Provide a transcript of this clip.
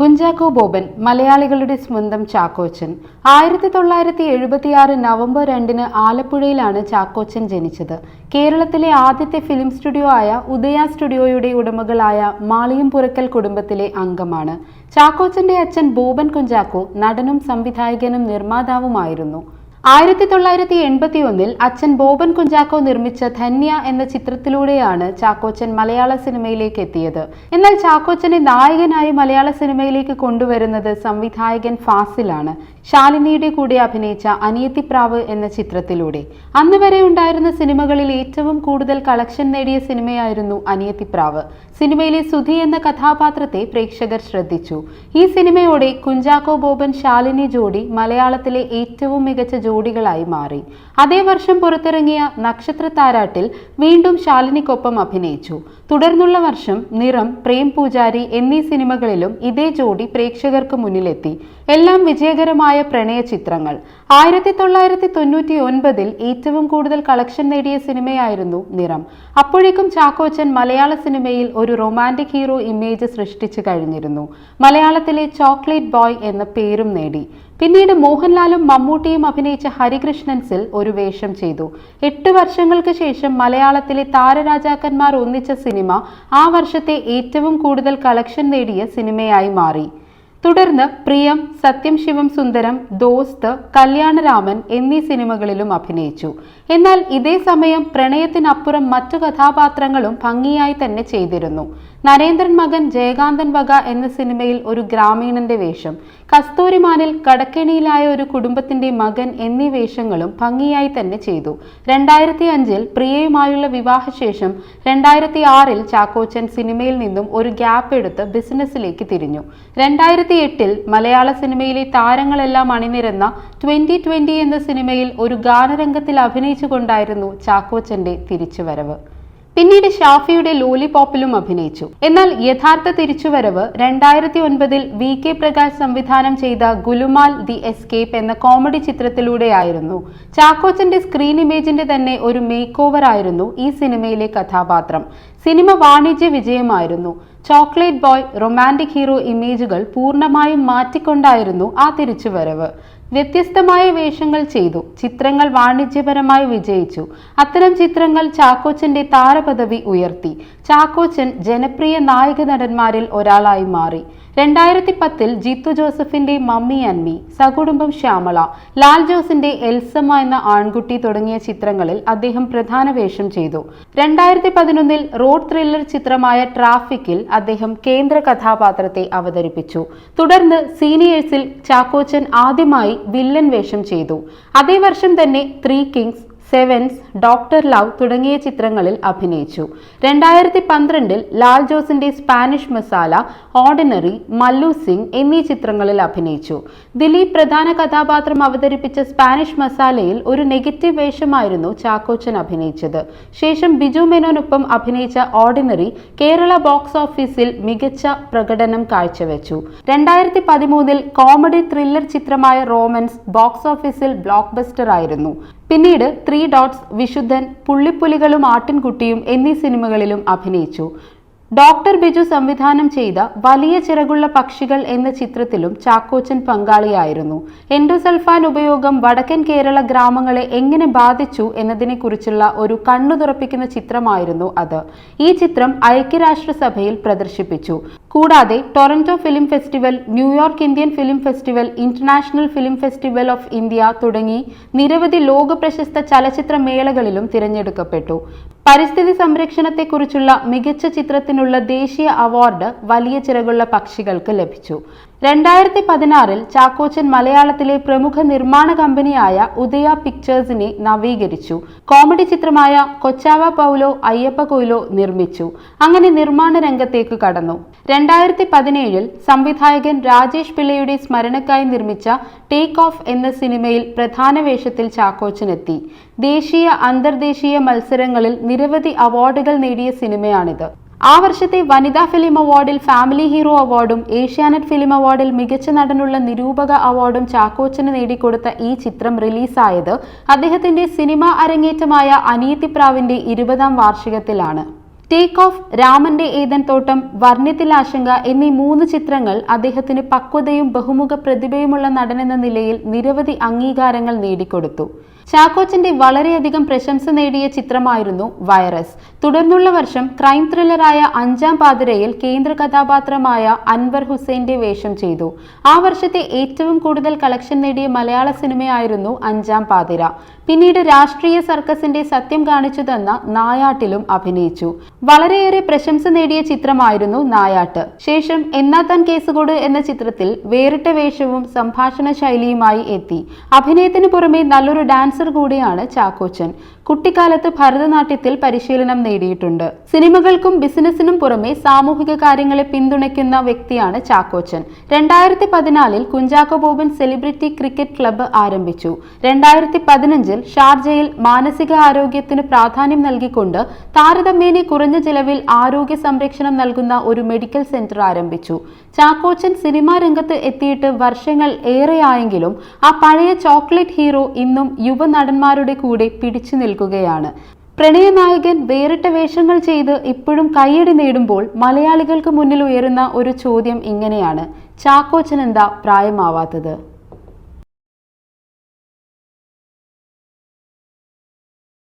കുഞ്ചാക്കോ ബോബൻ മലയാളികളുടെ സ്വന്തം ചാക്കോച്ചൻ. ആയിരത്തി തൊള്ളായിരത്തി എഴുപത്തിയാറ് നവംബർ രണ്ടിന് ആലപ്പുഴയിലാണ് ചാക്കോച്ചൻ ജനിച്ചത്. കേരളത്തിലെ ആദ്യത്തെ ഫിലിം സ്റ്റുഡിയോ ആയ ഉദയ സ്റ്റുഡിയോയുടെ ഉടമകളായ മാളിയും പുറക്കൽ കുടുംബത്തിലെ അംഗമാണ്. ചാക്കോച്ചന്റെ അച്ഛൻ ബോബൻ കുഞ്ചാക്കോ നടനും സംവിധായകനും നിർമ്മാതാവുമായിരുന്നു. ആയിരത്തി തൊള്ളായിരത്തി എൺപത്തി ഒന്നിൽ അച്ഛൻ ബോബൻ കുഞ്ചാക്കോ നിർമ്മിച്ച ധന്യ എന്ന ചിത്രത്തിലൂടെയാണ് ചാക്കോച്ചൻ മലയാള സിനിമയിലേക്ക് എത്തിയത്. എന്നാൽ ചാക്കോച്ചനെ നായകനായി മലയാള സിനിമയിലേക്ക് കൊണ്ടുവരുന്നത് സംവിധായകൻ ഫാസിലാണ്. ശാലിനിയുടെ കൂടെ അഭിനയിച്ച അനിയത്തിപ്രാവ് എന്ന ചിത്രത്തിലൂടെ. അന്ന് വരെ ഉണ്ടായിരുന്ന സിനിമകളിൽ ഏറ്റവും കൂടുതൽ കളക്ഷൻ നേടിയ സിനിമയായിരുന്നു അനിയത്തിപ്രാവ് സിനിമയിലെ സുധി എന്ന കഥാപാത്രത്തെ പ്രേക്ഷകർ ശ്രദ്ധിച്ചു. ഈ സിനിമയോടെ കുഞ്ചാക്കോ ബോബൻ ശാലിനി ജോഡി മലയാളത്തിലെ ഏറ്റവും മികച്ച ജോഡികളായി മാറി. അതേ വർഷം പുറത്തിറങ്ങിയ നക്ഷത്ര താരാട്ടിൽ വീണ്ടും ശാലിനിക്കൊപ്പം അഭിനയിച്ചു. തുടർന്നുള്ള വർഷം നിറം പ്രേം പൂജാരി എന്നീ സിനിമകളിലും ഇതേ ജോഡി പ്രേക്ഷകർക്ക് മുന്നിലെത്തി. എല്ലാം വിജയകരമായ പ്രണയ ചിത്രങ്ങൾ. ആയിരത്തി തൊള്ളായിരത്തി തൊണ്ണൂറ്റി ഒൻപതിൽ ഏറ്റവും കൂടുതൽ കളക്ഷൻ നേടിയ സിനിമയായിരുന്നു നിറം. അപ്പോഴേക്കും ചാക്കോച്ചൻ മലയാള സിനിമയിൽ ഒരു റൊമാന്റിക് ഹീറോ ഇമേജ് സൃഷ്ടിച്ചു കഴിഞ്ഞിരുന്നു. മലയാളത്തിലെ ചോക്ലേറ്റ് ബോയ് എന്ന പേരും നേടി. പിന്നീട് മോഹൻലാലും മമ്മൂട്ടിയും അഭിനയിച്ച ഹരികൃഷ്ണൻസിൽ ഒരു വേഷം ചെയ്തു. എട്ട് വർഷങ്ങൾക്ക് ശേഷം മലയാളത്തിലെ താരരാജാക്കന്മാർ ഒന്നിച്ച സിനിമ ആ വർഷത്തെ ഏറ്റവും കൂടുതൽ കളക്ഷൻ നേടിയ സിനിമയായി മാറി. തുടർന്ന് പ്രിയം സത്യം ശിവം സുന്ദരം ദോസ്ത് കല്യാണരാമൻ എന്നീ സിനിമകളിലും അഭിനയിച്ചു. എന്നാൽ ഇതേ സമയം പ്രണയത്തിനപ്പുറം മറ്റു കഥാപാത്രങ്ങളും ഭംഗിയായി തന്നെ ചെയ്തിരുന്നു. നരേന്ദ്രൻ മകൻ ജയകാന്തൻ വക എന്ന സിനിമയിൽ ഒരു ഗ്രാമീണന്റെ വേഷം കസ്തൂരിമാനിൽ കടക്കെണിയിലായ ഒരു കുടുംബത്തിന്റെ മകൻ എന്നീ വേഷങ്ങളും ഭംഗിയായി തന്നെ ചെയ്തു. രണ്ടായിരത്തി അഞ്ചിൽ പ്രിയയുമായുള്ള വിവാഹശേഷം രണ്ടായിരത്തി ആറിൽ ചാക്കോച്ചൻ സിനിമയിൽ നിന്നും ഒരു ഗ്യാപ്പ് എടുത്ത് ബിസിനസ്സിലേക്ക് തിരിഞ്ഞു. രണ്ടായിരത്തി എട്ടിൽ മലയാള സിനിമയിലെ താരങ്ങളെല്ലാം അണിനിരന്ന ട്വന്റി ട്വന്റി എന്ന സിനിമയിൽ ഒരു ഗാനരംഗത്തിൽ അഭിനയിച്ചുകൊണ്ടായിരുന്നു ചാക്കോച്ചന്റെ തിരിച്ചുവരവ്. പിന്നീട് ഷാഫിയുടെ ലോലിപോപ്പിലും അഭിനയിച്ചു. എന്നാൽ യഥാർത്ഥ തിരിച്ചുവരവ് രണ്ടായിരത്തി ഒൻപതിൽ വി കെ പ്രകാശ് സംവിധാനം ചെയ്ത ഗുലുമാൽ ദി എസ്കേപ്പ് എന്ന കോമഡി ചിത്രത്തിലൂടെയായിരുന്നു. ചാക്കോച്ചന്റെ സ്ക്രീൻ ഇമേജിന്റെ തന്നെ ഒരു മേക്ക് ഓവർ ആയിരുന്നു ഈ സിനിമയിലെ കഥാപാത്രം. സിനിമ വാണിജ്യ വിജയമായിരുന്നു. ചോക്ലേറ്റ് ബോയ് റൊമാന്റിക് ഹീറോ ഇമേജുകൾ പൂർണമായും മാറ്റിക്കൊണ്ടായിരുന്നു ആ തിരിച്ചുവരവ്. വ്യത്യസ്തമായ വേഷങ്ങൾ ചെയ്തു. ചിത്രങ്ങൾ വാണിജ്യപരമായി വിജയിച്ചു. അത്തരം ചിത്രങ്ങൾ ചാക്കോച്ചന്റെ താരപദവി ഉയർത്തി. ചാക്കോച്ചൻ ജനപ്രിയ നായക നടന്മാരിൽ ഒരാളായി മാറി. രണ്ടായിരത്തി പത്തിൽ ജിത്തു ജോസഫിന്റെ മമ്മി ആൻഡ് സകുടുംബം ശ്യാമള ലാൽ ജോസിന്റെ എൽസമ്മ എന്ന ആൺകുട്ടി തുടങ്ങിയ ചിത്രങ്ങളിൽ അദ്ദേഹം പ്രധാന വേഷം ചെയ്തു. രണ്ടായിരത്തി പതിനൊന്നിൽ റോഡ് ത്രില്ലർ ചിത്രമായ ട്രാഫിക്കിൽ അദ്ദേഹം കേന്ദ്ര കഥാപാത്രത്തെ അവതരിപ്പിച്ചു. തുടർന്ന് സീനിയേഴ്സിൽ ചാക്കോച്ചൻ ആദ്യമായി വില്ലൻ വേഷം ചെയ്തു. അതേ വർഷം തന്നെ three kings sevens doctor love തുടങ്ങിയ ചിത്രങ്ങളിൽ അഭിനയിച്ചു. രണ്ടായിരത്തി പന്ത്രണ്ടിൽ ലാൽ ജോസിന്റെ സ്പാനിഷ് മസാല ഓർഡിനറി മല്ലു സിംഗ് എന്നീ ചിത്രങ്ങളിൽ അഭിനയിച്ചു. ദിലീപ് പ്രധാന കഥാപാത്രം അവതരിപ്പിച്ച സ്പാനിഷ് മസാലയിൽ ഒരു നെഗറ്റീവ് വേഷമായിരുന്നു ചാക്കോച്ചൻ അഭിനയിച്ചത്. ശേഷം ബിജു മേനോനൊപ്പം അഭിനയിച്ച ഓർഡിനറി കേരള ബോക്സ് ഓഫീസിൽ മികച്ച പ്രകടനം കാഴ്ചവെച്ചു. രണ്ടായിരത്തി പതിമൂന്നിൽ കോമഡി ത്രില്ലർ ചിത്രമായ റോമൻസ് ബോക്സ് ഓഫീസിൽ ബ്ലോക്ക് ബസ്റ്റർ ആയിരുന്നു. പിന്നീട് ത്രീ ഡോട്ട്സ് വിശുദ്ധൻ പുള്ളിപ്പുലികളും ആട്ടിൻകുട്ടിയും എന്നീ സിനിമകളിലും അഭിനയിച്ചു. ഡോക്ടർ ബിജു സംവിധാനം ചെയ്ത വലിയ ചിറകുള്ള പക്ഷികൾ എന്ന ചിത്രത്തിലും ചാക്കോച്ചൻ പങ്കാളിയായിരുന്നു. എൻഡോസൾഫാൻ ഉപയോഗം വടക്കൻ കേരള ഗ്രാമങ്ങളെ എങ്ങനെ ബാധിച്ചു എന്നതിനെക്കുറിച്ചുള്ള ഒരു കണ്ണു തുറപ്പിക്കുന്ന ചിത്രമായിരുന്നു അത്. ഈ ചിത്രം ഐക്യരാഷ്ട്രസഭയിൽ പ്രദർശിപ്പിച്ചു. കൂടാതെ Toronto film festival New York Indian film festival international film festival of India തുടങ്ങി നിരവധി ലോക പ്രശസ്ത ചലച്ചിത്ര മേളകളിലും തിരഞ്ഞെടുക്കപ്പെട്ടു. പരിസ്ഥിതി സംരക്ഷണത്തെക്കുറിച്ചുള്ള മികച്ച ചിത്രത്തിനുള്ള ദേശീയ അവാർഡ് വലിയ ചിറകുള്ള പക്ഷികൾക്ക് ലഭിച്ചു. രണ്ടായിരത്തി പതിനാറിൽ ചാക്കോച്ചൻ മലയാളത്തിലെ പ്രമുഖ നിർമ്മാണ കമ്പനിയായ ഉദയ പിക്ചേഴ്സിനെ നവീകരിച്ചു. കോമഡി ചിത്രമായ കൊച്ചാവ പൗലോ അയ്യപ്പ കൊയിലോ നിർമ്മിച്ചു. അങ്ങനെ നിർമ്മാണ രംഗത്തേക്ക് കടന്നു. രണ്ടായിരത്തി പതിനേഴിൽ സംവിധായകൻ രാജേഷ് പിള്ളയുടെ സ്മരണക്കായി നിർമ്മിച്ച ടേക്ക് ഓഫ് എന്ന സിനിമയിൽ പ്രധാന വേഷത്തിൽ ചാക്കോച്ചനെത്തി ദേശീയ അന്തർദേശീയ മത്സരങ്ങളിൽ നിരവധി അവാർഡുകൾ നേടിയ സിനിമയാണിത്. ആ വർഷത്തെ വനിതാ ഫിലിം അവാർഡിൽ ഫാമിലി ഹീറോ അവാർഡും ഏഷ്യാനെറ്റ് ഫിലിം അവാർഡിൽ മികച്ച നടനുള്ള നിരൂപക അവാർഡും ചാക്കോച്ചന് നേടിക്കൊടുത്ത ഈ ചിത്രം റിലീസായത് അദ്ദേഹത്തിന്റെ സിനിമാ അരങ്ങേറ്റമായ അനിയത്തിപ്രാവിന്റെ ഇരുപതാം വാർഷികത്തിലാണ്. ടേക്ക് ഓഫ് രാമന്റെ ഏതൻ തോട്ടം വർണത്തിൽ ആശങ്ക എന്നീ മൂന്ന് ചിത്രങ്ങൾ അദ്ദേഹത്തിന് പക്വതയും ബഹുമുഖ പ്രതിഭയുമുള്ള നടനെന്ന നിലയിൽ നിരവധി അംഗീകാരങ്ങൾ നേടിക്കൊടുത്തു. ചാക്കോച്ചന്റെ വളരെയധികം പ്രശംസ നേടിയ ചിത്രമായിരുന്നു വൈറസ്. തുടർന്നുള്ള വർഷം ക്രൈം ത്രില്ലറായ അഞ്ചാം പാതിരയിൽ കേന്ദ്ര കഥാപാത്രമായ അൻവർ ഹുസൈന്റെ വേഷം ചെയ്തു. ആ വർഷത്തെ ഏറ്റവും കൂടുതൽ കളക്ഷൻ നേടിയ മലയാള സിനിമയായിരുന്നു അഞ്ചാം പാതിര. പിന്നീട് രാഷ്ട്രീയ സർക്കസിന്റെ സത്യം കാണിച്ചു തന്ന നായാട്ടിലും അഭിനയിച്ചു. വളരെയേറെ പ്രശംസ നേടിയ ചിത്രമായിരുന്നു നായാട്ട്. ശേഷം എന്നാത്താൻ കേസുകൊട് എന്ന ചിത്രത്തിൽ വേറിട്ട വേഷവും സംഭാഷണ ശൈലിയുമായി എത്തി. അഭിനയത്തിന് പുറമെ നല്ലൊരു ഡാൻസർ കൂടിയാണ് ചാക്കോച്ചൻ. കുട്ടിക്കാലത്ത് ഭരതനാട്യത്തിൽ പരിശീലനം നേടിയിട്ടുണ്ട്. സിനിമകൾക്കും ബിസിനസിനും പുറമെ സാമൂഹിക കാര്യങ്ങളെ പിന്തുണയ്ക്കുന്ന വ്യക്തിയാണ് ചാക്കോച്ചൻ. രണ്ടായിരത്തി പതിനാലിൽ Kunchacko Boban celebrity cricket club ആരംഭിച്ചു. രണ്ടായിരത്തി പതിനഞ്ചിൽ ഷാർജയിൽ മാനസിക ആരോഗ്യത്തിന് പ്രാധാന്യം നൽകിക്കൊണ്ട് താരതമ്യേന കുറഞ്ഞ ചിലവിൽ ആരോഗ്യ സംരക്ഷണം നൽകുന്ന ഒരു മെഡിക്കൽ സെന്റർ ആരംഭിച്ചു. ചാക്കോച്ചൻ സിനിമാ രംഗത്ത് എത്തിയിട്ട് വർഷങ്ങൾ ഏറെയായെങ്കിലും ആ പഴയ ചോക്ലേറ്റ് ഹീറോ ഇന്നും യുവ നടന്മാരുടെ കൂടെ പിടിച്ചു നിൽക്കുകയാണ്. പ്രണയനായകൻ വേറിട്ട വേഷങ്ങൾ ചെയ്ത് ഇപ്പോഴും കൈയടി നേടുമ്പോൾ മലയാളികൾക്ക് മുന്നിൽ ഉയരുന്ന ഒരു ചോദ്യം ഇങ്ങനെയാണ്. ചാക്കോച്ചൻ എന്താ പ്രായമാവാത്തത്?